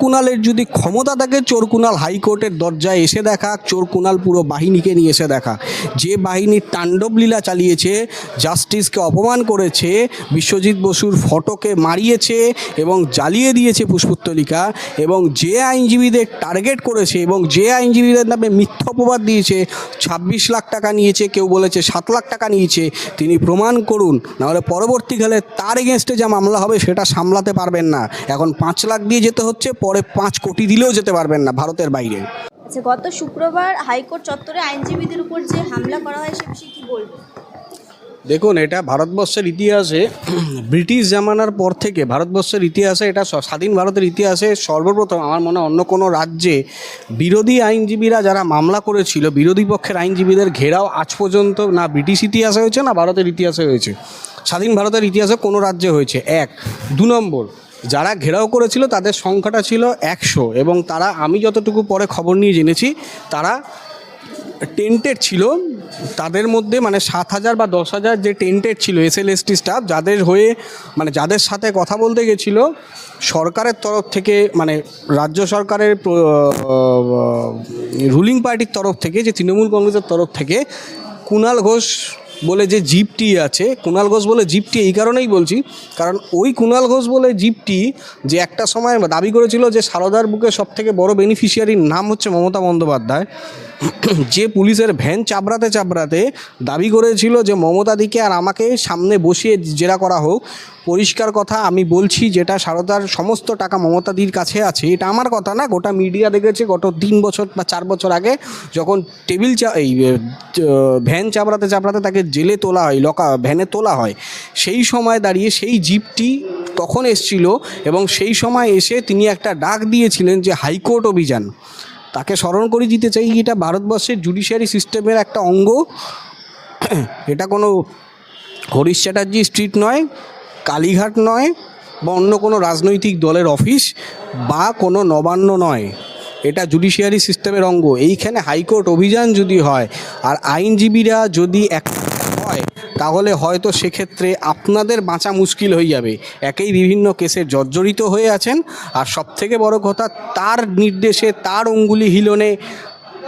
কুণালের যদি ক্ষমতা থাকে চোর কুণাল হাইকোর্টের দরজায় এসে দেখা চোর কুণাল পুরো বাহিনীকে নিয়ে এসে দেখা। যে বাহিনীর তাণ্ডব লীলা চালিয়েছে, জাস্টিসকে অপমান করেছে, বিশ্বজিৎ বসুর ফটোকে মারিয়েছে এবং জ্বালিয়ে দিয়েছে পুষ্পোত্তলিকা এবং যে আইনজীবীদের টার্গেট করেছে এবং যে আইনজীবীদের নামে মিথ্যা অপবাদ দিয়েছে, ছাব্বিশ লাখ টাকা নিয়েছে, কেউ বলেছে সাত লাখ টাকা নিয়েছে, তিনি প্রমাণ করুন, নাহলে পরবর্তীকালে তার এগেনস্টে যা মামলা হবে, সেটা সামলাতে পারবেন না। এখন পাঁচ লাখ দিয়ে যেতে হচ্ছে পরে পাঁচ কোটি দিলেও যেতে পারবেন না ভারতের বাইরে। আচ্ছা গত শুক্রবার হাইকোর্ট চত্বরে আইনজীবীদের উপর যে হামলা করা হয় সে বিষয়ে কি বলবেন? দেখুন এটা ভারতবর্ষের ইতিহাসে ব্রিটিশ জামানার পর থেকে ভারতবর্ষের ইতিহাসে এটা স্বাধীন ভারতের ইতিহাসে সর্বপ্রথম আমার মনে হয় অন্য কোনো রাজ্যে বিরোধী আইনজীবীরা যারা মামলা করেছিল বিরোধী পক্ষের আইনজীবীদের ঘেরাও আজ পর্যন্ত না ব্রিটিশ ইতিহাসে হয়েছে না ভারতের ইতিহাসে হয়েছে। স্বাধীন ভারতের ইতিহাসে কোনো রাজ্যে হয়েছে। এক দু নম্বর যারা ঘেরাও করেছিল তাদের সংখ্যাটা ছিল একশো এবং তারা আমি যতটুকু পরে খবর নিয়ে জেনেছি, তারা টেন্টেড ছিল। তাদের মধ্যে মানে সাত হাজার বা দশ হাজার যে টেন্টেড ছিল এস এল স্টাফ যাদের হয়ে মানে যাদের সাথে কথা বলতে গেছিল, সরকারের তরফ থেকে মানে রাজ্য সরকারের রুলিং পার্টির তরফ থেকে, যে তৃণমূল কংগ্রেসের তরফ থেকে কুণাল ঘোষ বলে যে জিপটি আছে কুণাল ঘোষ বলে জিপটি, এই কারণেই বলছি। কারণ ওই কুণাল ঘোষ বলে জিপটি যে একটা সময় দাবি করেছিল যে সারদার বুকে সবথেকে বড় বেনিফিশিয়ারির নাম হচ্ছে মমতা বন্দ্যোপাধ্যায়। যে পুলিশের ভ্যান চাবড়াতে চাবড়াতে দাবি করেছিল যে মমতাদিকে আর আমাকে সামনে বসিয়ে জেরা করা হোক, পরিষ্কার কথা আমি বলছি যেটা সারদার সমস্ত টাকা মমতাদির কাছে আছে, এটা আমার কথা না, গোটা মিডিয়া দেখেছে গত তিন বছর বা চার বছর আগে যখন টেবিল চা এই ভ্যান চাবড়াতে চাবড়াতে তাকে জেলে তোলা হয়, লকা, ভ্যানে তোলা হয়, সেই সময় দাঁড়িয়ে সেই জিপটি তখন এসছিল এবং সেই সময় এসে তিনি একটা ডাক দিয়েছিলেন যে হাইকোর্ট অভিযান। তাকে স্মরণ করে দিতে চাই এটা ভারতবর্ষের জুডিশিয়ারি সিস্টেমের একটা অঙ্গ। এটা কোনো হরিশ চ্যাটার্জি স্ট্রিট নয়, কালীঘাট নয়, বা অন্য কোনো রাজনৈতিক দলের অফিস বা কোনো নবান্ন নয়। এটা জুডিশিয়ারি সিস্টেমের অঙ্গ। এইখানে হাইকোর্ট অভিযান যদি হয়, আর আইনজীবীরা যদি এক তাহলে হয়তো সেক্ষেত্রে আপনাদের বাঁচা মুশকিল হয়ে যাবে। একেই বিভিন্ন কেসে জর্জরিত হয়ে আছেন আর সব থেকে বড় কথা, তার নির্দেশে তার অঙ্গুলি হিলনে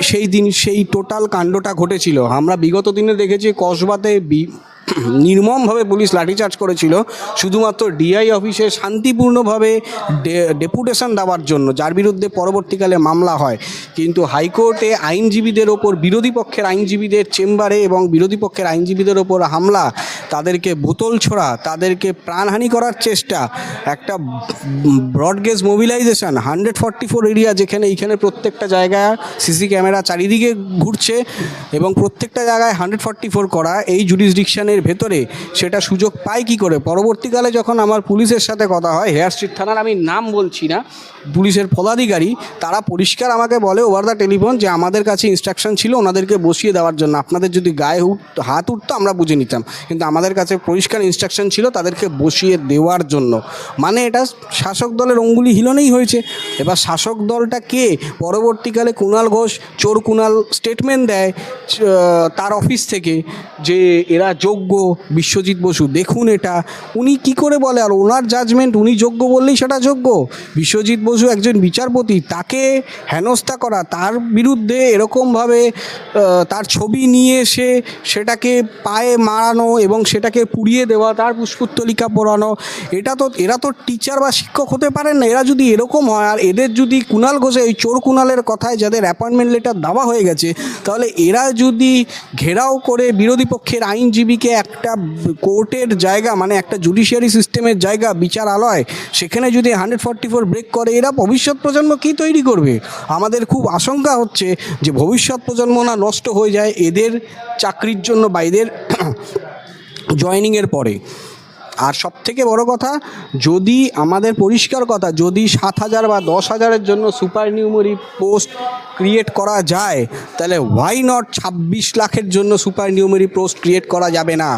সেই দিন, সেই টোটাল কাণ্ডটা ঘটেছিল। আমরা বিগত দিনে দেখেছি কসবাতে বি- নির্মমভাবে পুলিশ লাঠিচার্জ করেছিল, শুধুমাত্র ডিআই অফিসে শান্তিপূর্ণভাবে ডেপুটেশন দেওয়ার জন্য, যার বিরুদ্ধে পরবর্তীকালে মামলা হয়। কিন্তু হাইকোর্টে আইনজীবীদের ওপর, বিরোধী পক্ষের আইনজীবীদের চেম্বারে এবং বিরোধী পক্ষের আইনজীবীদের ওপর হামলা, তাদেরকে বোতল ছোড়া, তাদেরকে প্রাণহানি করার চেষ্টা, একটা broad gauge mobilisation hundred forty four area যেখানে, এইখানে প্রত্যেকটা জায়গায় সিসি ক্যামেরা চারিদিকে ঘুরছে এবং প্রত্যেকটা জায়গায় হান্ড্রেড ফর্টি ফোর করা, এই জুডিসডিকশনের ভেতরে সেটা সুযোগ পায় কি করে? পরবর্তীকালে যখন আমার পুলিশের সাথে কথা হয়, হেয়ার স্ট্রিট থানার আমি নাম বলছি না, পুলিশের পদাধিকারী, তারা পরিষ্কার আমাকে বলে ওভার দ্য টেলিফোন যে আমাদের কাছে ইনস্ট্রাকশন ছিল, ওনাদেরকে বসিয়ে দেওয়ার জন্য। আপনাদের যদি গায়ে হাত উঠতো আমরা বুঝে নিতাম। কিন্তু আমাদের কাছে পরিষ্কার ইনস্ট্রাকশন ছিল তাদেরকে বসিয়ে দেওয়ার জন্য। মানে এটা শাসক দলের অঙ্গুলি হিলনেই হয়েছে। এবার শাসক দলটা কে? পরবর্তীকালে কুণাল ঘোষ চোর কুণাল স্টেটমেন্ট দেয় তার অফিস থেকে যে এরা যোগ্য বিশ্বজিৎ বসু। দেখুন এটা। উনি কি করে বলে? আর ওনার জাজমেন্ট উনি যোগ্য বললেই সেটা যোগ্য। বিশ্বজিৎ বসু একজন বিচারপতি, তাকে হেনস্থা করা, তার বিরুদ্ধে এরকমভাবে তার ছবি নিয়ে এসে সেটাকে পায়ে মারানো এবং সেটাকে পুড়িয়ে দেওয়া, তার পুষ্পোত্তলিকা পড়ানো, এটা তো, এরা তো টিচার বা শিক্ষক হতে পারেন না। এরা যদি এরকম হয়, আর এদের যদি কুণাল ঘোষে এই চোর কুণালের কথায় যাদের অ্যাপয়েন্টমেন্ট লেটার দেওয়া হয়ে গেছে, তাহলে এরা যদি ঘেরাও করে বিরোধী পক্ষের আইনজীবীকে একটা কোর্টের জায়গা মানে একটা জুডিশিয়ারি সিস্টেমের জায়গা বিচার আলয় সেখানে যদি হান্ড্রেড ফর্টি ফোর ব্রেক করে, এরা ভবিষ্যৎ প্রজন্ম কী তৈরি করবে? আমাদের খুব আশঙ্কা হচ্ছে যে ভবিষ্যৎ প্রজন্ম না নষ্ট হয়ে যায় এদের চাকরির জন্য বা এদের জয়নিংয়ের পরে। আর সব থেকে বড় কথা যদি আমাদের পরিষ্কার কথা যদি সাত হাজার বা দশ হাজারের জন্য সুপার নিউমারি পোস্ট ক্রিয়েট করা যায় তাহলে হোয়াই নট ছাব্বিশ লাখের জন্য সুপার নিউমারি পোস্ট ক্রিয়েট করা যাবে না?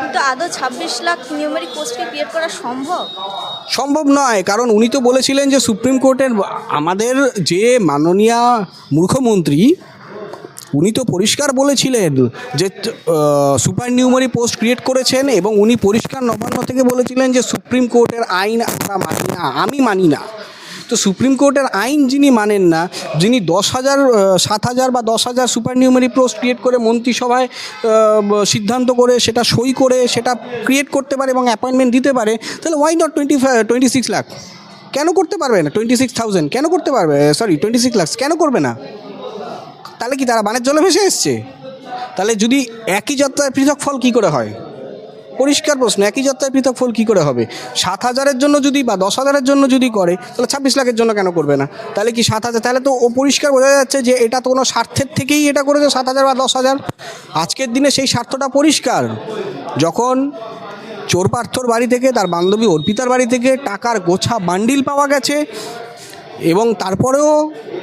কিন্তু আদৌ ছাব্বিশ লাখ নিউমেরিক পোস্টকে ক্রিয়েট করা সম্ভব? সম্ভব নয় কারণ উনি তো বলেছিলেন যে সুপ্রিম কোর্টের আমাদের যে মাননীয় মুখ্যমন্ত্রী উনি তো পরিষ্কার বলেছিলেন যে সুপার নিউমারি পোস্ট ক্রিয়েট করেছেন এবং উনি পরিষ্কার নবান্ন থেকে বলেছিলেন যে, সুপ্রিম কোর্টের আইন আমরা মানি না, আমি মানি না। তো সুপ্রিম কোর্টের আইন যিনি মানেন না, যিনি দশ হাজার সাত হাজার বা দশ হাজার সুপার নিউমারি পোস্ট ক্রিয়েট করে মন্ত্রিসভায় সিদ্ধান্ত করে সেটা সই করে, সেটা ক্রিয়েট করতে পারে এবং অ্যাপয়েন্টমেন্ট দিতে পারে, তাহলে why not twenty twenty six lakh? কেন করতে পারবে না? টোয়েন্টি সিক্স থাউজেন্ড কেন করতে পারবে? সরি টোয়েন্টি সিক্স লাখ কেন করবে না? তাহলে কি তারা বানের জলে ভেসে এসছে? তাহলে যদি একই যাত্রায় পৃথক ফল কি করে হয়? পরিষ্কার প্রশ্ন, একই যাত্রায় পৃথক ফল কী করে হবে? সাত হাজারের জন্য যদি বা দশ হাজারের জন্য যদি করে, তাহলে ছাব্বিশ লাখের জন্য কেন করবে না? তাহলে কি সাত হাজার, তাহলে তো ও পরিষ্কার বোঝা যাচ্ছে যে এটা তো কোনো স্বার্থের থেকেই এটা করেছে সাত হাজার বা দশ হাজার। আজকের দিনে সেই স্বার্থটা পরিষ্কার। যখন চোর পার্থর বাড়ি থেকে, তার বান্ধবী অর্পিতার বাড়ি থেকে টাকার গোছা বান্ডিল পাওয়া গেছে এবং তারপরেও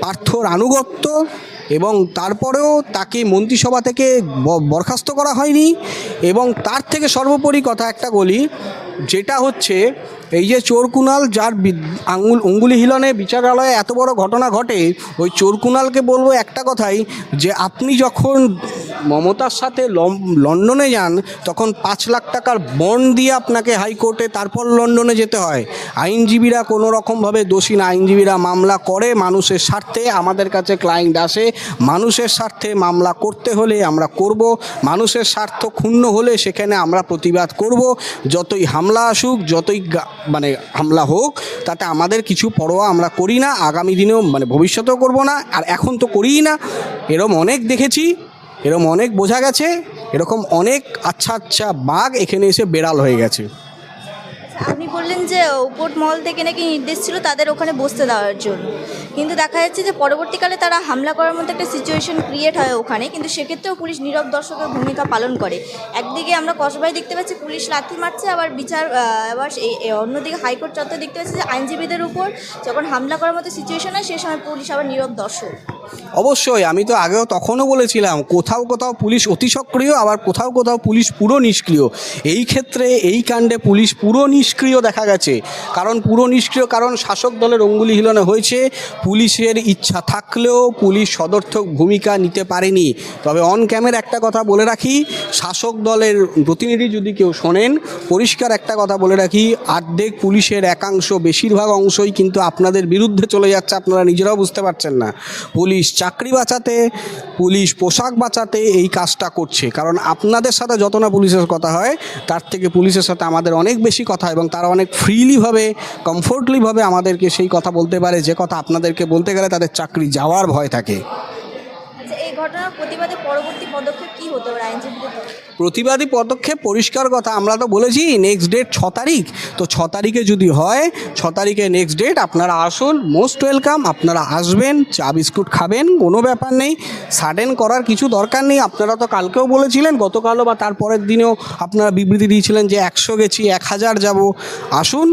পার্থর আনুগত্য এবং তারপরেও তাকে মন্ত্রিসভা থেকে বরখাস্ত করা হয়নি এবং তার থেকে সর্বোপরি কথা একটা বলি, যেটা হচ্ছে এই যে চোরকুনাল যার আঙুল অঙ্গুলি হিলনে বিচারালয়ে এত বড় ঘটনা ঘটে, ওই চোরকুনালকে বলব একটা কথাই যে আপনি যখন মমতার সাথে লন্ডনে যান, তখন পাঁচ লাখ টাকার বন্ড দিয়ে আপনাকে হাইকোর্টে তারপর লন্ডনে যেতে হয়। আইনজীবীরা কোনো রকমভাবে দোষী না। আইনজীবীরা মামলা করে মানুষের স্বার্থে, আমাদের কাছে ক্লায়েন্ট আসে। মানুষের স্বার্থে মামলা করতে হলে আমরা করব। মানুষের স্বার্থ ক্ষুণ্ণ হলে সেখানে আমরা প্রতিবাদ করব। যতই হামলা আসুক, যতই মানে হামলা হোক, তাতে আমাদের কিছু পরোয়া আমরা করি না। আগামী দিনেও মানে ভবিষ্যতেও করব না। আর এখন তো করিই না। এরম অনেক দেখেছি। এরকম অনেক বোঝা গেছে, এরকম অনেক আচ্ছা আচ্ছা বাঘ এখানে এসে বেড়াল হয়ে গেছে। আপনি বললেন যে উপর মহল থেকে নাকি নির্দেশ ছিল তাদের ওখানে বসতে দেওয়ার জন্য। কিন্তু দেখা যাচ্ছে যে পরবর্তীকালে তারা হামলা করার মতো একটা সিচুয়েশন ক্রিয়েট হয় ওখানে, কিন্তু সেক্ষেত্রেও পুলিশ নীরব দর্শকের ভূমিকা পালন করে। একদিকে আমরা কসবাই দেখতে পাচ্ছি পুলিশ লাথি মারছে, আবার বিচার আবার অন্যদিকে হাইকোর্ট চত্বর দেখতে পাচ্ছি যে আইনজীবীদের উপর যখন হামলা করার মতো সিচুয়েশন হয়, সে সময় পুলিশ আবার নীরব দর্শক। অবশ্যই, আমি তো আগেও তখনও বলেছিলাম, কোথাও কোথাও পুলিশ অতি সক্রিয়, আবার কোথাও কোথাও পুলিশ পুরো নিষ্ক্রিয়। এই ক্ষেত্রে, এই কাণ্ডে পুলিশ পুরো নিষ্ক্রিয় দেখা গেছে। কারণ পুরো নিষ্ক্রিয়, কারণ শাসক দলের অঙ্গুলি হিলনে হয়েছে। পুলিশের ইচ্ছা থাকলেও পুলিশ সদর্থক ভূমিকা নিতে পারেনি। তবে অন ক্যামেরা একটা কথা বলে রাখি, শাসক দলের প্রতিনিধি যদি কেউ শোনেন, পরিষ্কার একটা কথা বলে রাখি, অর্ধেক পুলিশের একাংশ বেশিরভাগ অংশই কিন্তু আপনাদের বিরুদ্ধে চলে যাচ্ছে, আপনারা নিজেরাও বুঝতে পারছেন না। পুলিশ চাকরি বাঁচাতে, পুলিশ পোশাক বাঁচাতে এই কাজটা করছে। কারণ আপনাদের সাথে যত না পুলিশের কথা হয়, তার থেকে পুলিশের সাথে আমাদের অনেক বেশি কথা এবং তারা অনেক ফ্রিলিভাবে কমফোর্টলিভাবে আমাদেরকে সেই কথা বলতে পারে, যে কথা আপনাদেরকে বলতে গেলে তাদের চাকরি যাওয়ার ভয় থাকে। ঘটনার প্রতিবাদে পরবর্তী পদক্ষেপ কি হতে পারে আইনজীবীদের প্রতিবাদী পদক্ষেপ পরিষ্কার কথা, আমরা তো বলেছি নেক্সট ডেট ছ তারিখ। তো ছ তারিখে যদি হয়, ছ তারিখে নেক্সট ডেট আপনারা আসুন মোস্ট ওয়েলকাম আপনারা আসবেন, চা বিস্কুট খাবেন, কোনো ব্যাপার নেই। সাডেন করার কিছু দরকার নেই, আপনারা তো কালকেও বলেছিলেন, গতকালও বা তার পরের দিনেও আপনারা বিবৃতি দিয়েছিলেন যে একশো গেছি, এক হাজার যাব। আসুন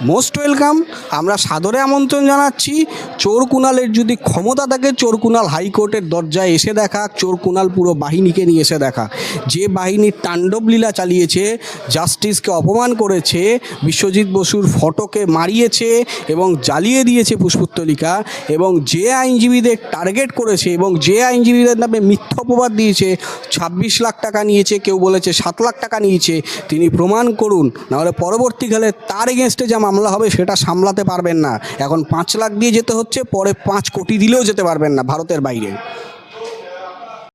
মোস্ট ওয়েলকাম। আমরা সাদরে আমন্ত্রণ জানাচ্ছি। চোর কুনালের যদি ক্ষমতা থাকে, চোর কুনাল হাইকোর্টের দরজায় এসে দেখা, চোর কুনাল পুরো বাহিনীকে নিয়ে এসে দেখা। যে বাহিনীর তাণ্ডব লীলা চালিয়েছে, জাস্টিসকে অপমান করেছে, বিশ্বজিৎ বসুর ফটোকে মারিয়েছে এবং জ্বালিয়ে দিয়েছে পুষ্পোত্তলিকা এবং যে আইনজীবীদের টার্গেট করেছে এবং যে আইনজীবীদের নামে মিথ্যা অপবাদ দিয়েছে, ছাব্বিশ লাখ টাকা নিয়েছে, কেউ বলেছে সাত লাখ টাকা নিয়েছে, তিনি প্রমাণ করুন, নাহলে পরবর্তীকালে তার এগেনস্টে যা মামলা হবে সেটা সামলাতে পারবেন না। এখন পাঁচ লাখ দিয়ে যেতে হচ্ছে, পরে পাঁচ কোটি দিলেও যেতে পারবেন না ভারতের বাইরে।